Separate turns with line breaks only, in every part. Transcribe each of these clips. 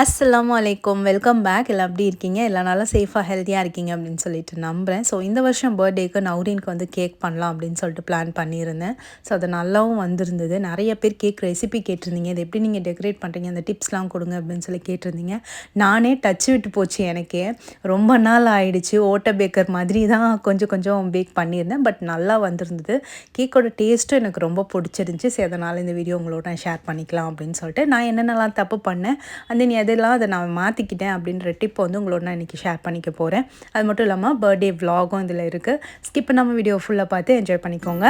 அஸ்லாம் வலைக்கம் welcome back எல்லாம் எப்படி இருக்கீங்க? எல்லா நாளும் சேஃபாக ஹெல்த்தியாக இருக்கீங்க அப்படின்னு சொல்லிட்டு நம்புகிறேன் ஸோ இந்த வருஷம் பர்த்டேக்கு நௌரீனுக்கு வந்து கேக் பண்ணலாம் அப்படின்னு சொல்லிட்டு பிளான் பண்ணியிருந்தேன். ஸோ அது நல்லாவும் வந்திருந்தது. நிறைய பேர் கேக் ரெசிபி கேட்டிருந்தீங்க. இது எப்படி நீங்கள் டெக்கரேட் பண்ணுறீங்க அந்த டிப்ஸ்லாம் கொடுங்க அப்படின்னு சொல்லி கேட்டிருந்தீங்க. நானே டச் விட்டு போச்சு எனக்கே. ரொம்ப நாள் ஆயிடுச்சு. ஓட்ட பேக்கர் மாதிரி தான் கொஞ்சம் கொஞ்சம் பேக் பண்ணியிருந்தேன். பட் நல்லா வந்திருந்தது. கேக்கோட டேஸ்ட்டும் எனக்கு ரொம்ப பிடிச்சிருந்துச்சி. சரி அதனால் இந்த வீடியோ உங்களோட நான் ஷேர் பண்ணிக்கலாம் அப்படின்னு சொல்லிட்டு நான் என்னென்னலாம் தப்பு பண்ணேன் அந்த நீ எதெல்லாம் அதை நான் மாற்றிக்கிட்டேன் அப்படின்ற டிப் வந்து உங்களோட நான் இன்றைக்கி ஷேர் பண்ணிக்க போகிறேன் அது மட்டும் இல்லாமல் பர்த்டே வ்ளாகும் இதில் இருக்குது ஸ்கிப் பண்ணாமல் வீடியோ ஃபுல்லாக பார்த்து என்ஜாய் பண்ணிக்கோங்க.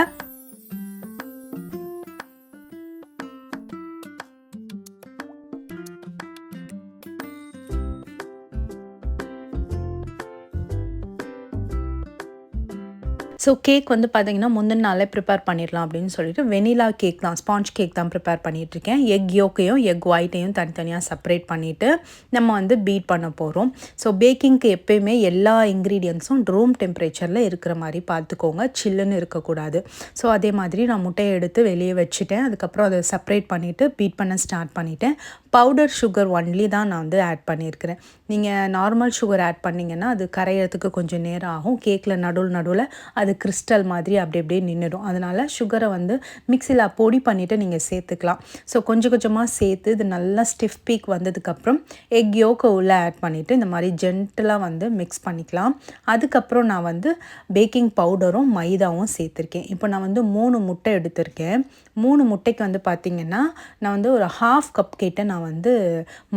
ஸோ கேக் வந்து பார்த்தீங்கன்னா முந்தின நாளே ப்ரிப்பேர் பண்ணிடலாம் அப்படின்னு சொல்லிட்டு வெனிலா கேக் தான் ஸ்பாஞ்ச் கேக் தான் ப்ரிப்பேர் பண்ணிகிட்ருக்கேன் எக் யோக்கையும் எக் ஒயிட்டையும் தனித்தனியாக செப்பரேட் பண்ணிவிட்டு நம்ம வந்து பீட் பண்ண போகிறோம் ஸோ பேக்கிங்க்கு எப்பயுமே எல்லா இன்க்ரீடியன்ஸும் ரூம் டெம்பரேச்சரில் இருக்கிற மாதிரி பார்த்துக்கோங்க சில்லுன்னு இருக்கக்கூடாது. ஸோ அதே மாதிரி நான் முட்டையை எடுத்து வெளியே வச்சுட்டேன். அதுக்கப்புறம் அதை செப்பரேட் பண்ணிவிட்டு பீட் பண்ண ஸ்டார்ட் பண்ணிவிட்டேன் பவுடர் சுகர் ஒன்லி தான் நான் வந்து ஆட் பண்ணியிருக்கிறேன் நீங்கள் நார்மல் சுகர் ஆட் பண்ணிங்கன்னா அது கரையிறதுக்கு கொஞ்சம் நேரம் ஆகும். கேக்கில் நடுவில் நடுவில் அது கிறிஸ்டல் மாதிரி அப்படி அப்படியே நின்றுடும் அதனால் சுகரை வந்து மிக்சியில் பொடி பண்ணிவிட்டு நீங்கள் சேர்த்துக்கலாம். ஸோ கொஞ்சம் கொஞ்சமாக சேர்த்து இது நல்லா ஸ்டிஃப் பீக் வந்ததுக்கப்புறம் எக் யோக்கை உள்ளே ஆட் பண்ணிவிட்டு இந்த மாதிரி ஜென்டலாக வந்து மிக்ஸ் பண்ணிக்கலாம். அதுக்கப்புறம் நான் வந்து பேக்கிங் பவுடரும் மைதாவும் சேர்த்துருக்கேன். இப்போ நான் வந்து மூணு முட்டை எடுத்திருக்கேன். மூணு முட்டைக்கு வந்து பார்த்திங்கன்னா நான் வந்து ஒரு ஹாஃப் கப் கிட்ட நான் வந்து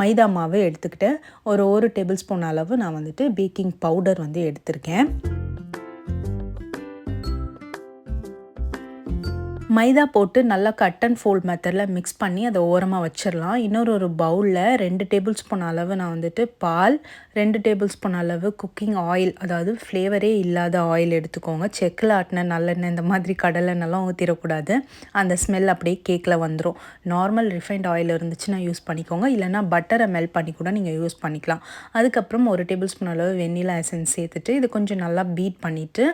மைதா மாவு எடுத்துக்கிட்டேன். ஒரு ஒரு டேபிள் ஸ்பூன் அளவு நான் வந்துட்டு பேக்கிங் பவுடர் வந்து எடுத்திருக்கேன். மைதா போட்டு நல்லா கட் அண்ட் ஃபோல்ட் மெத்தடில் மிக்ஸ் பண்ணி அதை ஓரமாக வச்சிடலாம் இன்னொரு ஒரு பவுலில் ரெண்டு டேபிள் ஸ்பூன் அளவு நான் வந்துட்டு பால் ரெண்டு டேபிள் ஸ்பூன் அளவு குக்கிங் ஆயில் அதாவது ஃப்ளேவரே இல்லாத ஆயில் எடுத்துக்கோங்க. செக்கில் ஆட்டின நல்லெண்ணெய் இந்த மாதிரி கடலெண்ணெல்லாம் ஊற்றிடக்கூடாது அந்த ஸ்மெல் அப்படியே கேக்கில் வந்துடும் நார்மல் ரிஃபைண்ட் ஆயில் இருந்துச்சுன்னா யூஸ் பண்ணிக்கோங்க. இல்லைனா பட்டரை மெல்ட் பண்ணி கூட நீங்கள் யூஸ் பண்ணிக்கலாம். அதுக்கப்புறம் ஒரு டேபிள் ஸ்பூன் அளவு வெண்ணிலா எசன்ஸ் சேர்த்துட்டு இது கொஞ்சம் நல்லா பீட் பண்ணிவிட்டு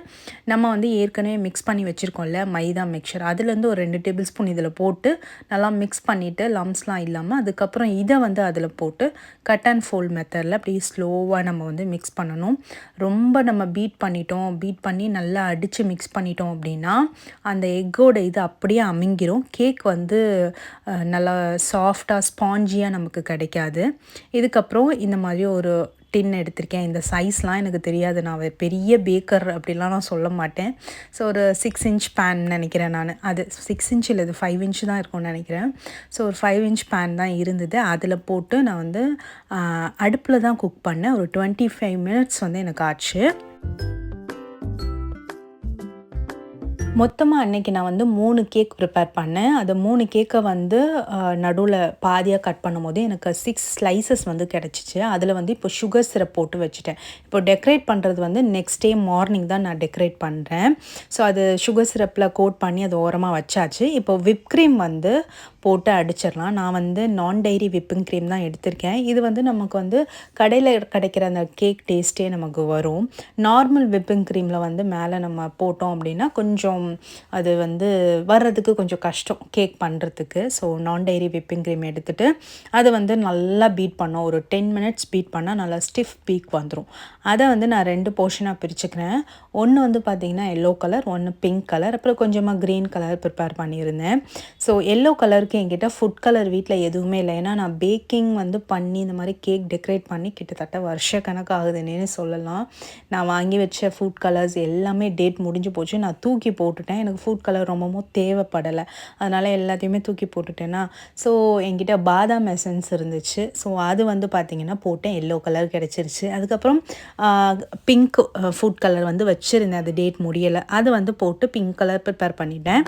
நம்ம வந்து ஏற்கனவே மிக்ஸ் பண்ணி வச்சுருக்கோம்ல மைதா மிக்சர் அதில் அதுலேருந்து ஒரு ரெண்டு டேபிள் ஸ்பூன் இதில் போட்டு நல்லா மிக்ஸ் பண்ணிவிட்டு லம்ஸ்லாம் இல்லாமல் அதுக்கப்புறம் இதை வந்து அதில் போட்டு கட் அண்ட் ஃபோல்ட் மெத்தடில் அப்படியே ஸ்லோவாக நம்ம வந்து மிக்ஸ் பண்ணணும். ரொம்ப நம்ம பீட் பண்ணிட்டோம் பீட் பண்ணி நல்லா அடித்து மிக்ஸ் பண்ணிட்டோம் அப்படின்னா அந்த எக்கோட இது அப்படியே அமைங்கிரும். கேக் வந்து நல்லா சாஃப்டாக ஸ்பாஞ்சியாக நமக்கு கிடைக்காது. இதுக்கப்புறம் இந்த மாதிரி ஒரு டின் எடுத்திருக்கேன். இந்த சைஸ்லாம் எனக்கு தெரியாது. நான் பெரிய பேக்கர் அப்படிலாம் நான் சொல்ல மாட்டேன். ஸோ ஒரு சிக்ஸ் இன்ச் பேன் நினைக்கிறேன் நான். அது சிக்ஸ் இன்ச் இல்லை இது ஃபைவ் இன்ச் தான் இருக்கும்னு நினைக்கிறேன். ஸோ ஒரு ஃபைவ் இன்ச் பேன் தான் இருந்தது. அதில் போட்டு நான் வந்து அடுப்பில் தான் குக் பண்ணேன். ஒரு டுவெண்ட்டி ஃபைவ் மினிட்ஸ் வந்து எனக்கு ஆச்சு. மொத்தமாக அன்றைக்கி நான் வந்து மூணு கேக் ப்ரிப்பேர் பண்ணேன். அது மூணு கேக்கை வந்து நடுவில் பாதியாக கட் பண்ணும்போது எனக்கு சிக்ஸ் ஸ்லைசஸ் வந்து கிடச்சிச்சு. அதில் வந்து இப்போ சுகர் சிரப் போட்டு வச்சுட்டேன். இப்போ டெக்கரேட் பண்ணுறது வந்து நெக்ஸ்ட் டே மார்னிங் தான் நான் டெக்கரேட் பண்ணுறேன் ஸோ அது சுகர் சிரப்பில் கோட் பண்ணி அது ஓரமாக வச்சாச்சு. இப்போ விப் க்ரீம் வந்து போட்டு அடிச்சிடலாம். நான் வந்து நான் டைரி விப்பிங் க்ரீம் தான் எடுத்திருக்கேன். இது வந்து நமக்கு வந்து கடையில் கிடைக்கிற அந்த கேக் டேஸ்ட்டே நமக்கு வரும். நார்மல் விப்பிங் க்ரீமில் வந்து மேலே நம்ம போட்டோம் அப்படின்னா கொஞ்சம் அது வந்து வர்றதுக்கு கொஞ்சம் கஷ்டம் கேக் பண்ணுறதுக்கு ஸோ நான் டைரி விப்பிங் க்ரீம் எடுத்துகிட்டு அதை வந்து நல்லா பீட் பண்ணோம். ஒரு டென் மினிட்ஸ் பீட் பண்ணால் நல்லா ஸ்டிஃப் பீக் வந்துடும் அதை வந்து நான் ரெண்டு போர்ஷனாக பிரிச்சுக்கிறேன். ஒன்று வந்து பார்த்திங்கன்னா எல்லோ கலர் ஒன்று பிங்க் கலர் அப்புறம் கொஞ்சமாக க்ரீன் கலர் ப்ரிப்பேர் பண்ணியிருந்தேன். ஸோ எல்லோ கலருக்கு என்கிட்ட ஃபுட் கலர் வீட்டில் எதுவுமே இல்லை. ஏன்னா நான் பேக்கிங் வந்து பண்ணி இந்த மாதிரி கேக் டெக்கரேட் பண்ணி கிட்டத்தட்ட வருஷ கணக்காகுதுன்னு சொல்லலாம். நான் வாங்கி வச்ச ஃபுட் கலர்ஸ் எல்லாமே டேட் முடிஞ்சு போச்சு. நான் தூக்கி போட்டுட்டேன். எனக்கு ஃபுட் கலர் ரொம்பவும் தேவைப்படலை. அதனால் எல்லாத்தையுமே தூக்கி போட்டுட்டேன்னா ஸோ என்கிட்ட பாதாம் எசன்ஸ் இருந்துச்சு. ஸோ அது வந்து பார்த்திங்கன்னா போட்டேன். எல்லோ கலர் கிடச்சிருச்சு. அதுக்கப்புறம் பிங்க் ஃபுட் கலர் வந்து வச்சுருந்தேன். அது டேட் முடியலை. அது வந்து போட்டு பிங்க் கலர் ப்ரிப்பேர் பண்ணிட்டேன்.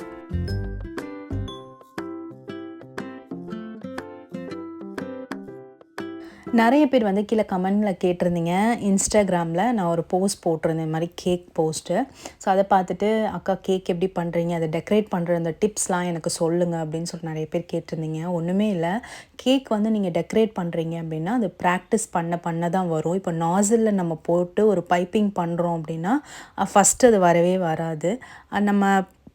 நிறைய பேர் வந்து கீழே கமெண்டில் கேட்டிருந்தீங்க. இன்ஸ்டாகிராமில் நான் ஒரு போஸ்ட் போட்டிருந்தேன். இந்த மாதிரி கேக் போஸ்ட்டு ஸோ அதை பார்த்துட்டு அக்கா கேக் எப்படி பண்ணுறீங்க அதை டெக்கரேட் பண்ணுற அந்த டிப்ஸ்லாம் எனக்கு சொல்லுங்கள் அப்படின்னு சொல்லிட்டு நிறைய பேர் கேட்டிருந்தீங்க. ஒன்றுமே இல்லை. கேக் வந்து நீங்கள் டெக்கரேட் பண்ணுறீங்க அப்படின்னா அது ப்ராக்டிஸ் பண்ண பண்ண தான் வரும். இப்போ நாசிலில் நம்ம போட்டு ஒரு பைப்பிங் பண்ணுறோம் அப்படின்னா ஃபஸ்ட்டு அது வரவே வராது. நம்ம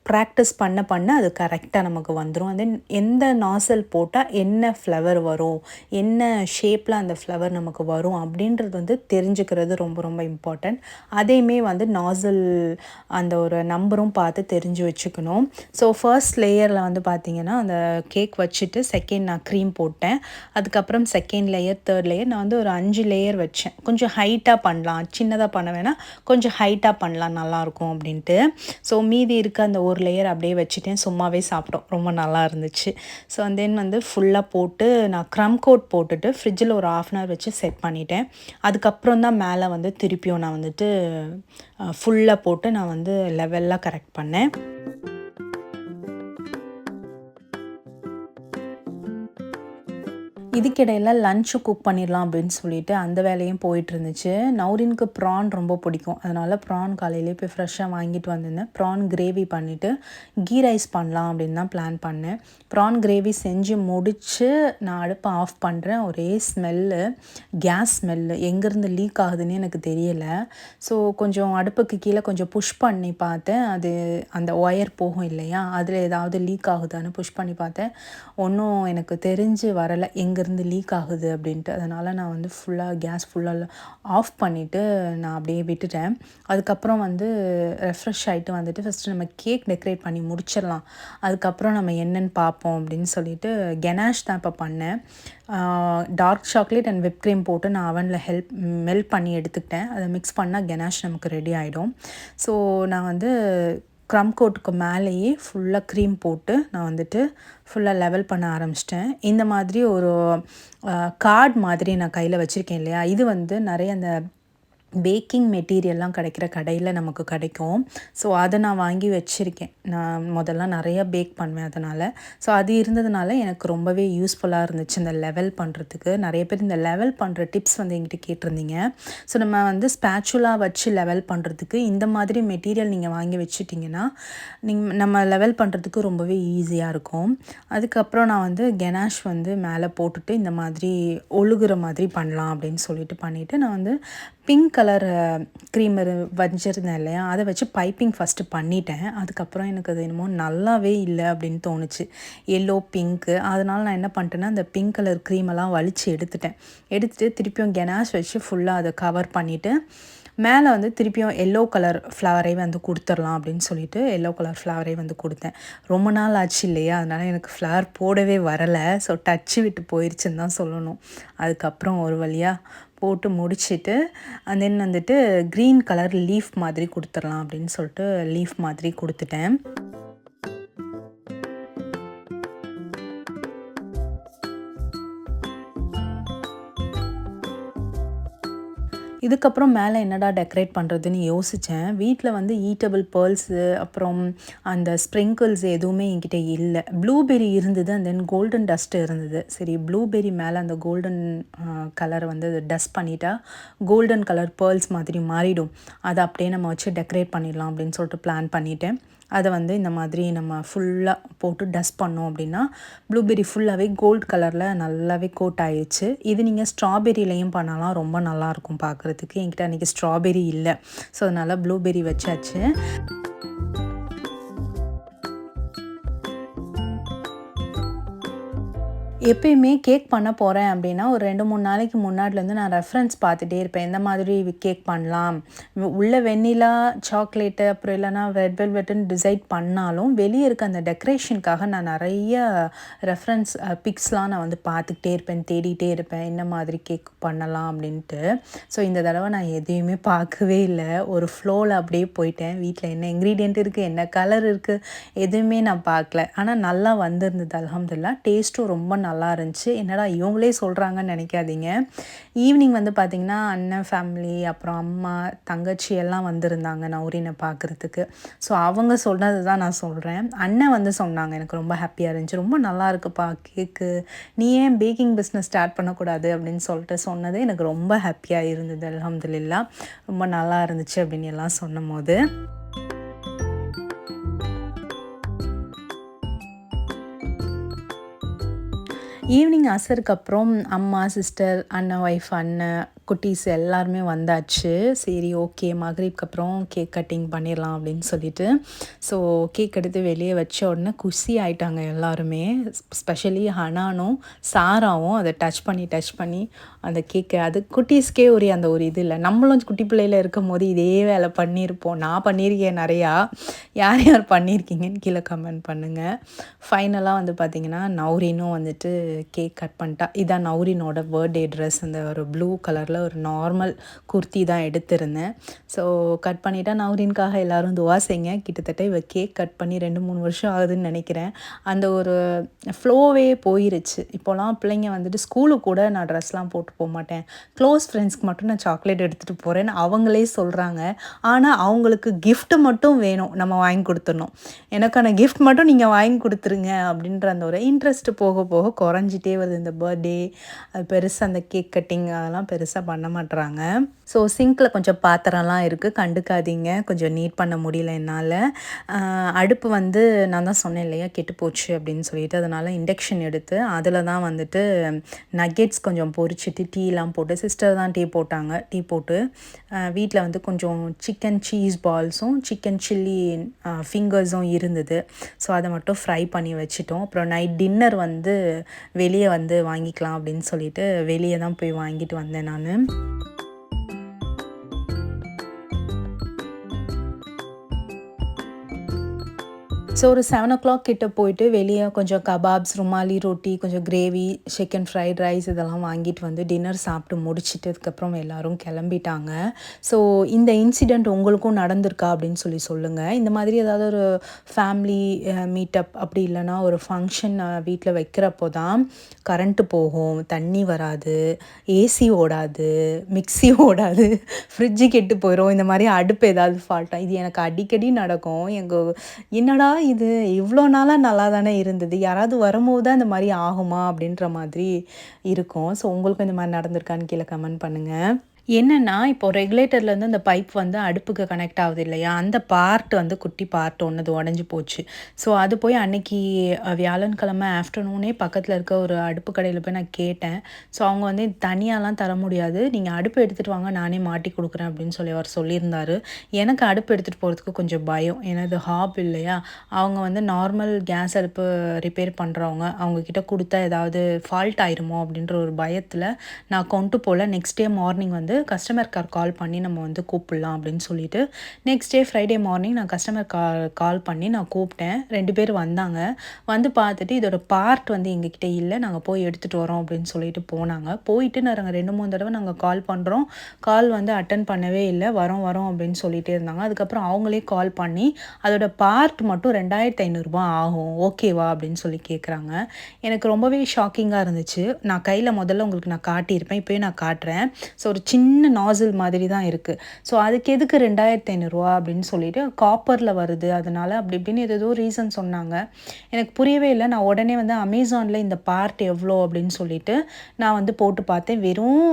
ப்ராக்டிஸ் பண்ண பண்ண அது கரெக்டாக நமக்கு வந்துடும் தென் எந்த நாசல் போட்டால் என்ன ஃப்ளவர் வரும் என்ன ஷேப்பில் அந்த ஃப்ளவர் நமக்கு வரும் அப்படின்றது வந்து தெரிஞ்சுக்கிறது ரொம்ப ரொம்ப இம்பார்ட்டண்ட் அதையுமே வந்து நாசல் அந்த ஒரு நம்பரும் பார்த்து தெரிஞ்சு வச்சுக்கணும். ஸோ ஃபர்ஸ்ட் லேயரில் வந்து பார்த்திங்கன்னா அந்த கேக் வச்சுட்டு செகண்ட் நான் க்ரீம் போட்டேன். அதுக்கப்புறம் செகண்ட் லேயர் தேர்ட் லேயர் நான் வந்து ஒரு அஞ்சு லேயர் வச்சேன். கொஞ்சம் ஹைட்டாக பண்ணலாம். சின்னதாக பண்ண வேணால் கொஞ்சம் ஹைட்டாக பண்ணலாம். நல்லாயிருக்கும் அப்படின்ட்டு. ஸோ மீதி இருக்க அந்த ஒரு ஒரு லேயர் அப்படியே வச்சுட்டேன். சும்மாவே சாப்பிட்டோம். ரொம்ப நல்லா இருந்துச்சு. ஸோ தென் வந்து ஃபுல்லாக போட்டு நான் க்ரம் கோட் போட்டுட்டு ஃப்ரிட்ஜில் ஒரு ஆஃப் அன் ஹவர் வச்சு செட் பண்ணிட்டேன். அதுக்கப்புறம் தான் மேலே வந்து திருப்பியும் நான் வந்துட்டு ஃபுல்லாக போட்டு நான் வந்து லெவல்லாம் கரெக்ட் பண்ணேன். இதுக்கிடையில் லஞ்சு குக் பண்ணிடலாம் அப்படின்னு சொல்லிட்டு அந்த வேலையும் போயிட்டு இருந்துச்சு நௌரினுக்கு ப்ரான் ரொம்ப பிடிக்கும். அதனால் ப்ரான் காலையிலே போய் ஃப்ரெஷ்ஷாக வாங்கிட்டு வந்திருந்தேன். ப்ரான் கிரேவி பண்ணிவிட்டு கீ ரைஸ் பண்ணலாம் அப்படின்னு தான் பிளான் பண்ணேன். ப்ரான் கிரேவி செஞ்சு முடித்து நான் அடுப்பை ஆஃப் பண்ணுறேன் ஒரே ஸ்மெல்லு கேஸ் ஸ்மெல்லு எங்கேருந்து லீக் ஆகுதுன்னு எனக்கு தெரியலை. ஸோ கொஞ்சம் அடுப்புக்கு கீழே கொஞ்சம் புஷ் பண்ணி பார்த்தேன். அது அந்த ஒயர் போகும் இல்லையா? அதில் ஏதாவது லீக் ஆகுதான்னு புஷ் பண்ணி பார்த்தேன். ஒன்றும் எனக்கு தெரிஞ்சு வரலை. எங்கே இருந்து லீக் ஆகுது அப்படின்ட்டு. அதனால் நான் வந்து ஃபுல்லாக கேஸ் ஃபுல்லாக ஆஃப் பண்ணிவிட்டு நான் அப்படியே விட்டுட்டேன். அதுக்கப்புறம் வந்து ரெஃப்ரெஷ் ஆகிட்டு வந்துட்டு ஃபஸ்ட்டு நம்ம கேக் டெக்கரேட் பண்ணி முடிச்சிடலாம். அதுக்கப்புறம் நம்ம என்னென்னு பார்ப்போம் அப்படின்னு சொல்லிட்டு கெனாஷ் தான் இப்போ பண்ணேன். Dark chocolate and whip cream போட்டு நான் அவனில் ஹெல்ப் மெல்ட் பண்ணி எடுத்துக்கிட்டேன். அதை மிக்ஸ் பண்ணால் கெனாஷ் நமக்கு ரெடி ஆகிடும் ஸோ நான் வந்து ஸ்க்ரம் கோட்டுக்கு மேலேயே ஃபுல்லாக க்ரீம் போட்டு நான் வந்துட்டு ஃபுல்லாக லெவல் பண்ண ஆரம்பிச்சிட்டேன். இந்த மாதிரி ஒரு கார்டு மாதிரி நான் கையில் வச்சுருக்கேன் இல்லையா? இது வந்து நிறைய அந்த பேக்கிங் மெட்டீரியல்லாம் கிடைக்கிற கடையில் நமக்கு கிடைக்கும். ஸோ அதை நான் வாங்கி வச்சுருக்கேன். நான் முதல்ல நிறைய பேக் பண்ணுவேன் அதனால். ஸோ அது இருந்ததுனால எனக்கு ரொம்பவே யூஸ்ஃபுல்லாக இருந்துச்சு இந்த லெவல் பண்ணுறதுக்கு நிறைய பேர் இந்த லெவல் பண்ணுற டிப்ஸ் வந்து எங்கிட்ட கேட்டிருந்தீங்க. ஸோ நம்ம வந்து ஸ்பேச்சுலாக வச்சு லெவல் பண்ணுறதுக்கு இந்த மாதிரி மெட்டீரியல் நீங்கள் வாங்கி வச்சுட்டிங்கன்னா நீங்கள் நம்ம லெவல் பண்ணுறதுக்கு ரொம்பவே ஈஸியாக இருக்கும். அதுக்கப்புறம் நான் வந்து கெனாஷ் வந்து மேலே போட்டுட்டு இந்த மாதிரி ஒழுகுற மாதிரி பண்ணலாம் அப்படின்னு சொல்லிட்டு பண்ணிவிட்டு நான் வந்து பிங்க் கலர் க்ரீம் வஞ்சிருந்தேன் இல்லையா? அதை வச்சு பைப்பிங் ஃபஸ்ட்டு பண்ணிட்டேன். அதுக்கப்புறம் எனக்கு அது என்னமோ நல்லாவே இல்லை அப்படின்னு தோணுச்சு. எல்லோ பிங்க்கு அதனால் நான் என்ன பண்ணிட்டேன்னா அந்த பிங்க் கலர் க்ரீமெல்லாம் வலித்து எடுத்துட்டேன். எடுத்துகிட்டு திருப்பியும் கெனாஷ் வச்சு ஃபுல்லாக அதை கவர் பண்ணிவிட்டு மேலே வந்து திருப்பியும் எல்லோ கலர் ஃப்ளவரே வந்து கொடுத்துடலாம் அப்படின்னு சொல்லிட்டு எல்லோ கலர் ஃப்ளவரே வந்து கொடுத்தேன். ரொம்ப நாள் ஆச்சு இல்லையா? அதனால் எனக்கு ஃப்ளவர் போடவே வரலை. ஸோ டச்சு விட்டு போயிடுச்சுன்னு தான் சொல்லணும். அதுக்கப்புறம் ஒரு வழியாக போட்டு முடிச்சுட்டு அண்ட் தென் வந்துட்டு க்ரீன் கலர் லீஃப் மாதிரி கொடுத்துடலாம் அப்படின்னு சொல்லிட்டு லீஃப் மாதிரி கொடுத்துட்டேன். இதுக்கப்புறம் மேலே என்னடா டெக்கரேட் பண்ணுறதுன்னு யோசித்தேன் வீட்டில் வந்து ஈட்டபிள் பேர்ல்ஸு அப்புறம் அந்த ஸ்ப்ரிங்கிள்ஸ் எதுவுமே என்கிட்ட இல்லை. ப்ளூபெரி இருந்தது அண்ட் தென் கோல்டன் டஸ்ட் இருந்தது. சரி ப்ளூபெரி மேலே அந்த கோல்டன் கலர் வந்து டஸ்ட் பண்ணிட்டா கோல்டன் கலர் பேர்ல்ஸ் மாதிரி மாறிடும். அதை அப்படியே நம்ம வச்சு டெக்கரேட் பண்ணிடலாம் அப்படின்னு சொல்லிட்டு பிளான் பண்ணிட்டேன். அதை வந்து இந்த மாதிரி நம்ம ஃபுல்லாக போட்டு டஸ்ட் பண்ணோம் அப்படின்னா ப்ளூபெரி ஃபுல்லாகவே கோல்ட் கலரில் நல்லாவே கோட் ஆயிடுச்சு இது நீங்கள் ஸ்ட்ராபெரிலையும் பண்ணலாம். ரொம்ப நல்லாயிருக்கும் பார்க்குறதுக்கு என்கிட்ட அன்றைக்கி ஸ்ட்ராபெரி இல்லை. ஸோ அதனால் ப்ளூபெரி வச்சாச்சு. எப்பயுமே கேக் பண்ண போகிறேன் அப்படின்னா ஒரு ரெண்டு மூணு நாளைக்கு முன்னாடிலேருந்து நான் ரெஃபரன்ஸ் பார்த்துட்டே இருப்பேன். எந்த மாதிரி கேக் பண்ணலாம். உள்ள வெண்ணிலா சாக்லேட்டு அப்புறம் இல்லைனா ரெட் வெல்வெட்டுன்னு டிசைட் பண்ணாலும் வெளியே இருக்க அந்த டெக்கரேஷனுக்காக நான் நிறைய ரெஃபரன்ஸ் பிக்ஸ்லாம் நான் வந்து பார்த்துக்கிட்டே இருப்பேன் தேடிட்டே இருப்பேன். என்ன மாதிரி கேக் பண்ணலாம் அப்படின்ட்டு. ஸோ இந்த தடவை நான் எதையுமே பார்க்கவே இல்லை. ஒரு ஃப்ளோவில் அப்படியே போயிட்டேன். வீட்டில் என்ன இன்க்ரீடியண்ட் இருக்குது என்ன கலர் இருக்குது எதுவுமே நான் பார்க்கல. ஆனால் நல்லா வந்திருந்தது அலமதுல்லா டேஸ்ட்டும் ரொம்ப நல்லா நல்லா இருந்துச்சு என்னடா இவங்களே சொல்கிறாங்கன்னு நினைக்காதீங்க. ஈவினிங் வந்து பார்த்திங்கன்னா அண்ணன் ஃபேமிலி அப்புறம் அம்மா தங்கச்சி எல்லாம் வந்திருந்தாங்க நௌரினை பார்க்குறதுக்கு ஸோ அவங்க சொன்னது தான் நான் சொல்கிறேன் அண்ணன் வந்து சொன்னாங்க எனக்கு ரொம்ப ஹாப்பியாக இருந்துச்சு. ரொம்ப நல்லா இருக்குப்பா கேக்கு நீ ஏன் பேக்கிங் பிஸ்னஸ் ஸ்டார்ட் பண்ணக்கூடாது? அப்படின்னு சொல்லிட்டு சொன்னது. எனக்கு ரொம்ப ஹாப்பியாக இருந்தது அலமதுல்லா ரொம்ப நல்லா இருந்துச்சு அப்படின்னு எல்லாம் சொன்னும் போது ஈவினிங் அசருக்கு அப்புறம் அம்மா சிஸ்டர் அண்ணன் ஒய்ஃப் அண்ணன் குட்டீஸ் எல்லாருமே வந்தாச்சு. சரி ஓகே மகரீப்க்கு அப்புறம் கேக் கட்டிங் பண்ணிடலாம் அப்படின்னு சொல்லிட்டு. ஸோ கேக் எடுத்து வெளியே வச்ச உடனே குஷி ஆயிட்டாங்க எல்லாருமே. ஸ்பெஷலி ஹனானும் சாராவும் அதை டச் பண்ணி டச் பண்ணி அந்த கேக்கை அது குட்டீஸ்க்கே ஒரு அந்த ஒரு இது இல்லை. நம்மளும் குட்டி பிள்ளையில் இருக்கும் போது இதே வேலை பண்ணியிருப்போம். நான் பண்ணியிருக்கேன் நிறையா. யார் யார் பண்ணியிருக்கீங்கன்னு கீழே கமெண்ட் பண்ணுங்கள் ஃபைனலாக வந்து பார்த்திங்கன்னா நௌரினும் வந்துட்டு கேக் கட் பண்ணிட்டா. இதான் நௌரினோட பர்த்டே ட்ரெஸ் அந்த ஒரு ப்ளூ கலரில் ஒரு நார்மல் குர்த்தி தான் எடுத்திருந்தேன். ஸோ கட் பண்ணிட்டா நௌரின்காக எல்லோரும் துவா செய்ங்க கிட்டத்தட்ட இவ கேக் கட் பண்ணி ரெண்டு மூணு வருஷம் ஆகுதுன்னு நினைக்கிறேன். அந்த ஒரு ஃப்ளோவே போயிருச்சு. இப்போலாம் பிள்ளைங்க வந்துட்டு ஸ்கூலுக்கு கூட நான் ட்ரெஸ்லாம் போட்டு போக மாட்டேன். க்ளோஸ் ஃப்ரெண்ட்ஸ்க்கு மட்டும் நான் சாக்லேட் எடுத்துகிட்டு போகிறேன்னு அவங்களே சொல்கிறாங்க ஆனால் அவங்களுக்கு கிஃப்ட் மட்டும் வேணும். நம்ம வாங்கி கொடுத்துடணும். எனக்கான கிஃப்ட் மட்டும் நீங்கள் வாங்கி கொடுத்துருங்க அப்படின்ற அந்த ஒரு இன்ட்ரெஸ்ட் போக போக குறைஞ்சி குறைஞ்சிட்டே வருது. இந்த பர்த்டே அது பெருசாக அந்த கேக் கட்டிங் அதெல்லாம் பெருசாக பண்ண மாட்டுறாங்க ஸோ சிங்கில் கொஞ்சம் பாத்திரம்லாம் இருக்குது கண்டுக்காதீங்க. கொஞ்சம் நீட் பண்ண முடியல என்னால். அடுப்பு வந்து நான் தான் சொன்னேன் இல்லையா? கெட்டு போச்சு அப்படின்னு சொல்லிட்டு. அதனால் இண்டக்ஷன் எடுத்து அதில் தான் வந்துட்டு நக்கெட்ஸ் கொஞ்சம் பொறிச்சிட்டு டீலாம் போட்டு சிஸ்டர் தான் டீ போட்டாங்க. டீ போட்டு வீட்டில் வந்து கொஞ்சம் சிக்கன் சீஸ் பால்ஸும் சிக்கன் சில்லி ஃபிங்கர்ஸும் இருந்தது. ஸோ அதை மட்டும் ஃப்ரை பண்ணி வச்சுட்டோம். அப்புறம் நைட் டின்னர் வந்து வெளியே வந்து வாங்கிக்கலாம் அப்படின்னு சொல்லிட்டு வெளியே தான் போய் வாங்கிட்டு வந்தேன் நான். ஸோ ஒரு செவன் ஓ கிளாக் கிட்டே போயிட்டு வெளியே கொஞ்சம் கபாப்ஸ் ருமாலி ரொட்டி கொஞ்சம் கிரேவி சிக்கன் ஃப்ரைட் ரைஸ் இதெல்லாம் வாங்கிட்டு வந்து டின்னர் சாப்பிட்டு முடிச்சுட்டு அதுக்கப்புறம் எல்லோரும் கிளம்பிட்டாங்க. ஸோ இந்த இன்சிடெண்ட் உங்களுக்கும் நடந்திருக்கா அப்படின்னு சொல்லி சொல்லுங்கள் இந்த மாதிரி ஏதாவது ஒரு ஃபேமிலி மீட்டப் அப்படி இல்லைன்னா ஒரு ஃபங்க்ஷன் வீட்டில் வைக்கிறப்போ தான் கரண்ட்டு போகும் தண்ணி வராது ஏசி ஓடாது மிக்சி ஓடாது ஃப்ரிட்ஜு கெட்டு போயிடும் இந்த மாதிரி அடுப்பு ஏதாவது ஃபால்ட்டாக இது எனக்கு அடிக்கடி நடக்கும். எங்கள் என்னடா இது இவ்வளோ நாளாக நல்லா தானே இருந்தது. யாராவது வரும்போது தான் இந்த மாதிரி ஆகுமா அப்படின்ற மாதிரி இருக்கும். ஸோ உங்களுக்கும் இந்த மாதிரி நடந்திருக்கான்னு கீழே கமெண்ட் பண்ணுங்கள் என்னென்னா இப்போ ரெகுலேட்டர்லேருந்து அந்த பைப் வந்து அடுப்புக்கு கனெக்ட் ஆகுது இல்லையா? அந்த பார்ட் வந்து குட்டி பார்ட் ஒன்று உடஞ்சி போச்சு. ஸோ அது போய் அன்னைக்கு வியாழன்கிழமை ஆஃப்டர்நூனே பக்கத்தில் இருக்க ஒரு அடுப்பு கடையில் போய் நான் கேட்டேன். ஸோ அவங்க வந்து தனியாலாம் தர முடியாது. நீங்கள் அடுப்பு எடுத்துகிட்டு வாங்க. நானே மாட்டி கொடுக்குறேன். அப்படின்னு சொல்லி அவர் சொல்லியிருந்தார். எனக்கு அடுப்பு எடுத்துகிட்டு போகிறதுக்கு கொஞ்சம் பயம். ஏன்னா இது ஹாப் இல்லையா? அவங்க வந்து நார்மல் கேஸ் அடுப்பு ரிப்பேர் பண்ணுறவங்க அவங்கக்கிட்ட கொடுத்தா ஏதாவது ஃபால்ட் ஆயிருமோ அப்படின்ற ஒரு பயத்தில் நான் கொண்டு போகல நெக்ஸ்ட் டே மார்னிங் வந்து வந்து கஸ்டமர் கேர் கால் பண்ணி நம்ம வந்து கூப்பிடலாம் அப்படின்னு சொல்லிட்டு நெக்ஸ்ட் டே ஃப்ரைடே மார்னிங் நான் கஸ்டமர் கால் கால் பண்ணி நான் கூப்பிட்டேன். ரெண்டு பேர் வந்தாங்க. வந்து பார்த்துட்டு இதோட பார்ட் வந்து எங்ககிட்ட இல்லை. நாங்கள் போய் எடுத்துகிட்டு வரோம் அப்படின்னு சொல்லிட்டு போனாங்க. போயிட்டு நாங்கள் ரெண்டு மூணு தடவை நாங்கள் கால் பண்ணுறோம் கால் வந்து அட்டன் பண்ணவே இல்லை. வரோம் வரோம் அப்படின்னு சொல்லிகிட்டே இருந்தாங்க. அதுக்கப்புறம் அவங்களே கால் பண்ணி அதோட பார்ட் மட்டும் ரெண்டாயிரத்து ஐநூறுரூபா ஆகும். ஓகேவா அப்படின்னு சொல்லி கேட்குறாங்க எனக்கு ரொம்பவே ஷாக்கிங்காக இருந்துச்சு. நான் கையில் முதல்ல உங்களுக்கு நான் காட்டியிருப்பேன். இப்போயும் நான் காட்டுறேன். ஸோ ஒரு சின்ன சின்ன நாசில் மாதிரி தான் இருக்குது ஸோ அதுக்கு எதுக்கு ரெண்டாயிரத்தி ஐநூறுரூவா அப்படின்னு சொல்லிட்டு காப்பரில் வருது. அதனால் அப்படி இப்படின்னு ஏதோ ரீசன் சொன்னாங்க. எனக்கு புரியவே இல்லை. நான் உடனே வந்து அமேசானில் இந்த பார்ட் எவ்வளோ அப்படின்னு சொல்லிட்டு நான் வந்து போட்டு பார்த்தேன். வெறும்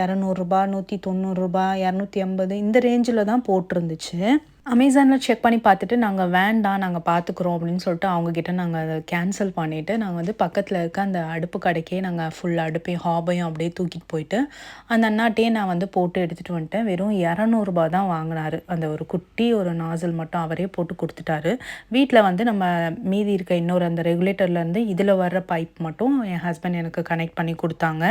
இரநூறுபா நூற்றி தொண்ணூறுரூபா இரநூத்தி ஐம்பது இந்த ரேஞ்சில் தான் போட்டிருந்துச்சு. அமேசானில் செக் பண்ணி பார்த்துட்டு நாங்கள் வேண்டாம் நாங்கள் பார்த்துக்குறோம் அப்படின்னு சொல்லிட்டு அவங்கக்கிட்ட நாங்கள் அதை கேன்சல் பண்ணிவிட்டு நாங்கள் வந்து பக்கத்தில் இருக்க அந்த அடுப்பு கடைக்கே நாங்கள் ஃபுல் அடுப்பையும் ஹாபையும் அப்படியே தூக்கிட்டு போயிட்டு அந்த அண்ணாட்டையே நான் வந்து போட்டு எடுத்துகிட்டு வந்துட்டேன். வெறும் இரநூறுபா தான் வாங்கினார். அந்த ஒரு குட்டி ஒரு நாசல் மட்டும் அவரே போட்டு கொடுத்துட்டாரு. வீட்டில் வந்து நம்ம மீதி இருக்க இன்னொரு அந்த ரெகுலேட்டர்லேருந்து இதில் வர்ற பைப் மட்டும் என் ஹஸ்பண்ட் எனக்கு கனெக்ட் பண்ணி கொடுத்தாங்க.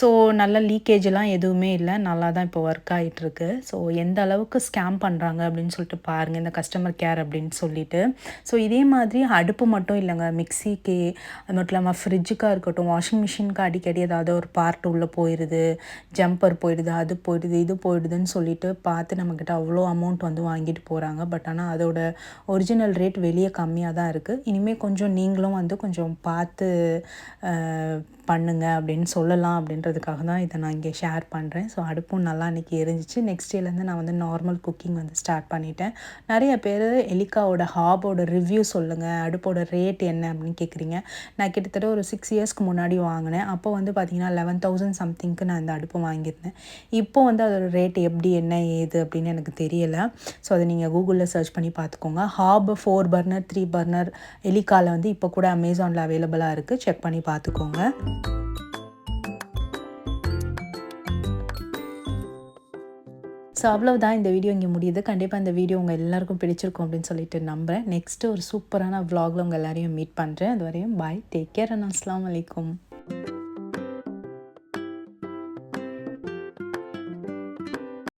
ஸோ நல்ல லீக்கேஜெலாம் எதுவுமே இல்லை. நல்லா தான் இப்போ ஒர்க் ஆகிட்டுருக்கு ஸோ எந்த அளவுக்கு ஸ்கேம் பண்ணுறாங்க அப்படின்னு அப்படின்னு சொல்லிட்டு பாருங்கள் இந்த கஸ்டமர் கேர் அப்படின்னு சொல்லிட்டு. ஸோ இதே மாதிரி அடுப்பு மட்டும் இல்லைங்க. மிக்சிக்கு அது மட்டும் இல்லாமல் ஃப்ரிட்ஜுக்காக இருக்கட்டும் வாஷிங் மிஷினுக்கு அடிக்கடி ஏதாவது ஒரு பார்ட் உள்ளே போயிடுது ஜம்பர் போயிடுது அது போயிடுது இது போயிடுதுன்னு சொல்லிட்டு பார்த்து நம்மக்கிட்ட அவ்வளோ அமௌண்ட் வந்து வாங்கிட்டு போகிறாங்க பட் ஆனால் அதோட ஒரிஜினல் ரேட் வெளியே கம்மியாக தான் இருக்குது இனிமேல் கொஞ்சம் நீங்களும் வந்து கொஞ்சம் பார்த்து பண்ணுங்க அப்படின்னு சொல்லலாம் அப்படின்றதுக்காக தான் இதை நான் இங்கே ஷேர் பண்ணுறேன் ஸோ அடுப்பும் நல்லா இன்றைக்கி எரிஞ்சிச்சு. நெக்ஸ்ட் டேலேருந்து நான் வந்து நார்மல் குக்கிங் வந்து ஸ்டார்ட் பண்ணிட்டேன். நிறைய பேர் எலிக்காவோட ஹாபோட ரிவ்யூ சொல்லுங்கள் அடுப்போட ரேட் என்ன அப்படின்னு கேட்குறீங்க நான் கிட்டத்தட்ட ஒரு சிக்ஸ் இயர்ஸ்க்கு முன்னாடி வாங்கினேன். அப்போ வந்து பார்த்திங்கன்னா லெவன் தௌசண்ட் சம்திங்க்கு நான் இந்த அடுப்பு வாங்கியிருந்தேன். இப்போ வந்து அதோட ரேட் எப்படி என்ன ஏது அப்படின்னு எனக்கு தெரியலை. ஸோ அதை நீங்கள் கூகுளில் சர்ச் பண்ணி பார்த்துக்கோங்க hob four burner three burner எலிக்காவில் வந்து இப்போ கூட அமேசானில் அவைலபிளாக இருக்குது செக் பண்ணி பார்த்துக்கோங்க ஸோ அவ்வளோதான் இந்த வீடியோ இங்கே முடியுது. கண்டிப்பாக இந்த வீடியோ உங்கள் எல்லாருக்கும் பிடிச்சிருக்கும் அப்படின்னு சொல்லிட்டு நம்புகிறேன் நெக்ஸ்ட்டு ஒரு சூப்பரான வ்ளாகில் உங்கள் எல்லாரையும் மீட் பண்ணுறேன் அது வரையும் பாய் டேக் கேர் அண்ணா. அஸ்லாம் வலைக்கும்